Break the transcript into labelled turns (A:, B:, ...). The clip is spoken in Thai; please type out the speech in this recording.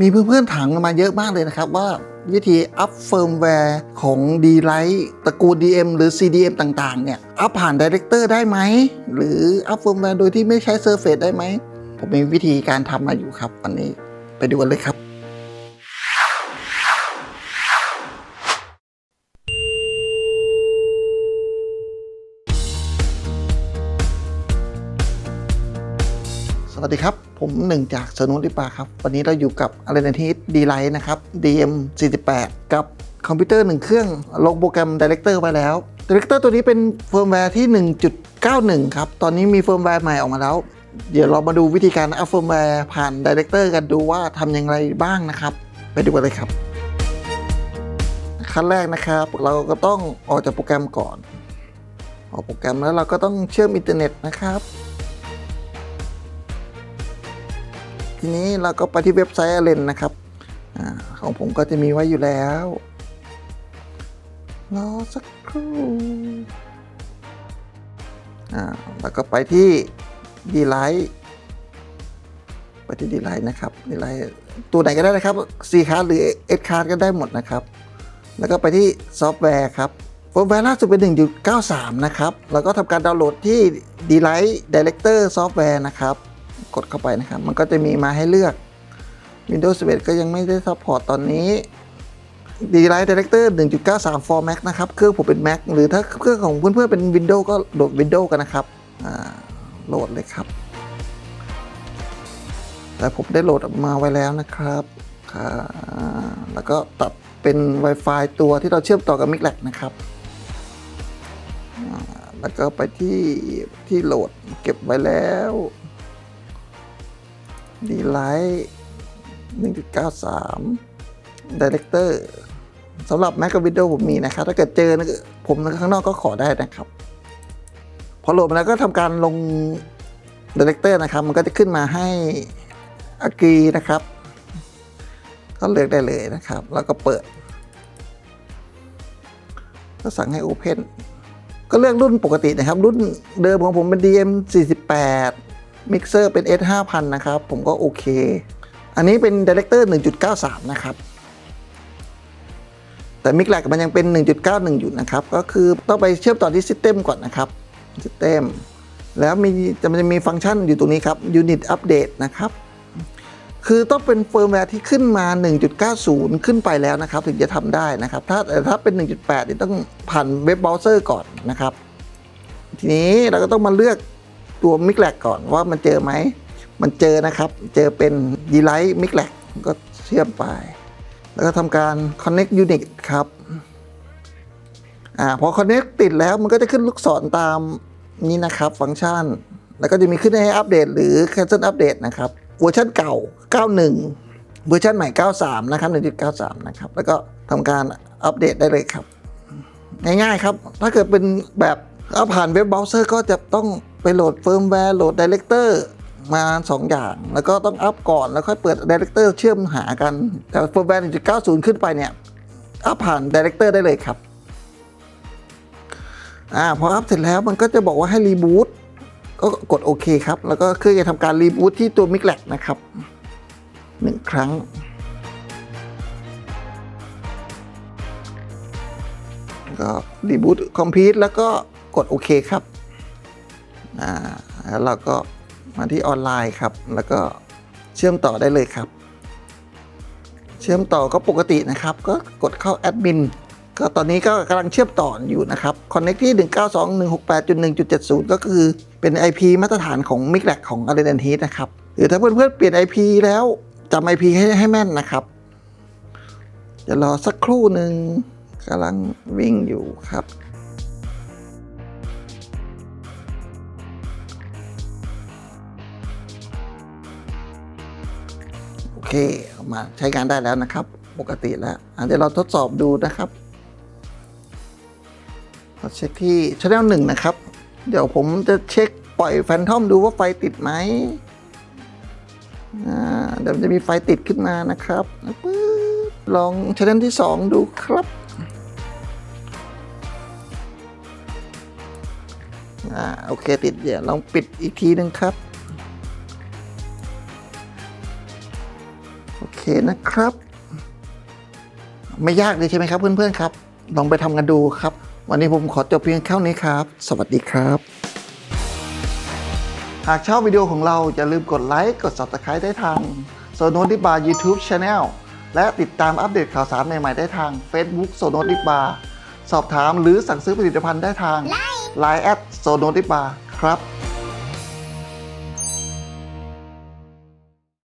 A: มีเพื่อนๆถามกันมาเยอะมากเลยนะครับว่าวิธีอัพเฟิร์มแวร์ของ d l i g h t ตระกูล DM หรือ CDM ต่างๆ เนี่ย อัพผ่าน Director ได้ไหม หรืออัพเฟิร์มแวร์โดยที่ไม่ใช้ Surface ได้ไหม ผมมีวิธีการทำมาอยู่ครับวันนี้ไปดูกันเลยครับ วัสดีครับ ผมหนึ่งจากสนุนริปาครับ วันนี้เราอยู่กับอะไรในที่ดีไลท์นะครับ DM 48 กับคอมพิวเตอร์1เครื่องลงโปรแกรม Director ไว้แล้ว Director ตัวนี้เป็นเฟิร์มแวร์ที่ 1.91 ครับ ตอนนี้มีเฟิร์มแวร์ใหม่ออกมาแล้ว เดี๋ยวเรามาดูวิธีการอัพเฟิร์มแวร์ผ่าน Director กันดูว่าทำอย่างไรบ้างนะครับ ไปดูกันเลยครับ ขั้นแรกนะครับ เราก็ต้องออกจากโปรแกรมก่อน ออกโปรแกรมแล้วเราก็ต้องเชื่อมอินเทอร์เน็ตนะครับ ทีนี้เราก็ไปที่เว็บไซต์อเลนนะครับอของผมก็จะมีไว้อยู่แล้วรอสักครู่อ่าแล้วก็ไปที่ดีไลท์ไปที่ดีไลท์นะครับดีไลท์ตัวไหนก็ได้นะครับ C card หรือ S card ก็ได้หมดนะครับ แล้วก็ไปที่ซอฟต์แวร์ครับเฟิร์มแวร์ล่าสุดเป็น 1.93 นะครับ แล้วก็ทำการดาวน์โหลดที่ d l i g h t Director Software นะครับ กดเข้าไปนะครับ มันก็จะมีมาให้เลือก Windows 11 ก็ยังไม่ได้ซัพพอร์ตตอนนี้ d l i g h t Director 1.93 for Mac นะครับ เครื่องผมเป็น Mac หรือถ้าเครื่องของเพื่อนๆเป็น Windows ก็โหลด Windows กันนะครับโหลดเลยครับ แต่ผมได้โหลดออกมาไว้แล้วนะครับแล้วก็ตัดเป็น Wi-Fi ตัวที่เราเชื่อมต่อกับ m i c l a c นะครับแล้วก็ไปที่ที่โหลดเก็บไว้แล้ว ดีไลท์1.93 Director สำหรับ Mac กับ Windows ผมมีนะครับ ถ้าเกิดเจอนะผมข้างนอกก็ขอได้นะครับ พอโหลดมาแล้วก็ทำการลง Director นะครับ มันก็จะขึ้นมาให้ Agree นะครับ ก็เลือกได้เลยนะครับ แล้วก็เปิด ก็สั่งให้ Open ก็เลือกรุ่นปกตินะครับ รุ่นเดิมของผมเป็น DM 48 Mixer เป็น S 5000 นะครับ ผมก็โอเค อันนี้เป็น Director 1.93 นะครับ แต่ m i c l a c มันยังเป็น 1.91 อยู่นะครับ ก็คือต้องไปเชื่อมต่อที่ System ก่อนนะครับ System แล้วมีจะมันจะมีฟังก์ชันอยู่ตรงนี้ครับ Unit Update นะครับ คือต้องเป็นเฟิร์มแวร์ที่ขึ้นมา 1.90 ขึ้นไปแล้วนะครับ ถึงจะทำได้นะครับ ถ้าแต่ถ้าเป็น 1.8นี่ต้องผ่านเว็บเบราว์เซอร์ก่อนนะครับ ทีนี้เราก็ต้องมาเลือก ตัวมิกแลกก่อนว่ามันเจอไหม มันเจอนะครับ เจอเป็นดีไลท์มิกแลกก็เชื่อมไป แล้วก็ทำการ connect unit ครับอ่าพอ connect ติดแล้วมันก็จะขึ้นลูกศรตามนี้นะครับ ฟังก์ชัน แล้วก็จะมีขึ้นให้อัปเดต หรือ cancel อัปเดตนะครับเวอร์ชันเก่า 91 เวอร์ชันใหม่ 93 นะครับ1.93 นะครับ แล้วก็ทำการอัปเดตได้เลยครับ ง่ายๆครับ ถ้าเกิดเป็นแบบ เอาผ่านเว็บเบราว์เซอร์ก็จะต้องไปโหลดเฟิร์มแวร์โหลด Director มา2อย่าง แล้วก็ต้องอัพก่อนแล้วค่อยเปิด Director เชื่อมหากัน แต่เฟิร์มแวร์1.90 ขึ้นไปเนี่ยอัพผ่าน Director ได้เลยครับอ่าพออัพเสร็จแล้วมันก็จะบอกว่าให้รีบูตก็กดโอเคครับ แล้วก็เครื่องจะทำการรีบูตที่ตัวมิกแลกนะครับหนึ่งครั้ง ก็รีบูตคอมพิวต์แล้วก็ กดโอเคครับอ่าแล้วเราก็มาที่ออนไลน์ครับ แล้วก็เชื่อมต่อได้เลยครับ เชื่อมต่อก็ปกตินะครับ ก็กดเข้าแอดมินก็ตอนนี้ก็กำลังเชื่อมต่ออยู่นะครับ Connect ที่ 192.168.1.70 ก็คือเป็น IP มาตรฐานของ m i c l a c ของ a r e n t e นะครับ หรือถ้าเพื่อนๆเปลี่ยน IP แล้วจำ IP ให้ให้แม่นนะครับ จะรอสักครู่หนึ่งกำลังวิ่งอยู่ครับ อเคเอามาใช้งานได้แล้วนะครับ ปกติแล้วอะเดี๋ยวเราทดสอบดูนะครับเราเช็คที่ช anel หนึ่งนะครับ เดี๋ยวผมจะเช็คปล่อยแฟนทอมดูว่าไฟติดไหมเดี๋ยวจะมีไฟติดขึ้นมานะครับลองช anel ที่ 2 ดูครับอ่าโอเคติดเดี๋ยวลองปิดอีกทีหนึ่งครับ เคเคนะครับ ไม่ยากเลยใช่ไหมครับเพื่อนๆครับ ลองไปทำกันดูครับ วันนี้ผมขอจบเพียงเท่านี้ครับ สวัสดีครับ หากชอบวิดีโอของเราอย่าลืมกดไลค์กด subscribe ได้ทางโซโนดิบาร์ YouTube Channel และติดตามอัปเดตข่าวสารใหม่ๆได้ทาง Facebook โซโนดิบาร์สอบถามหรือสั่งซื้อผลิตภัณฑ์ได้ทาง Line แอดโซโนดิบาร์ครับ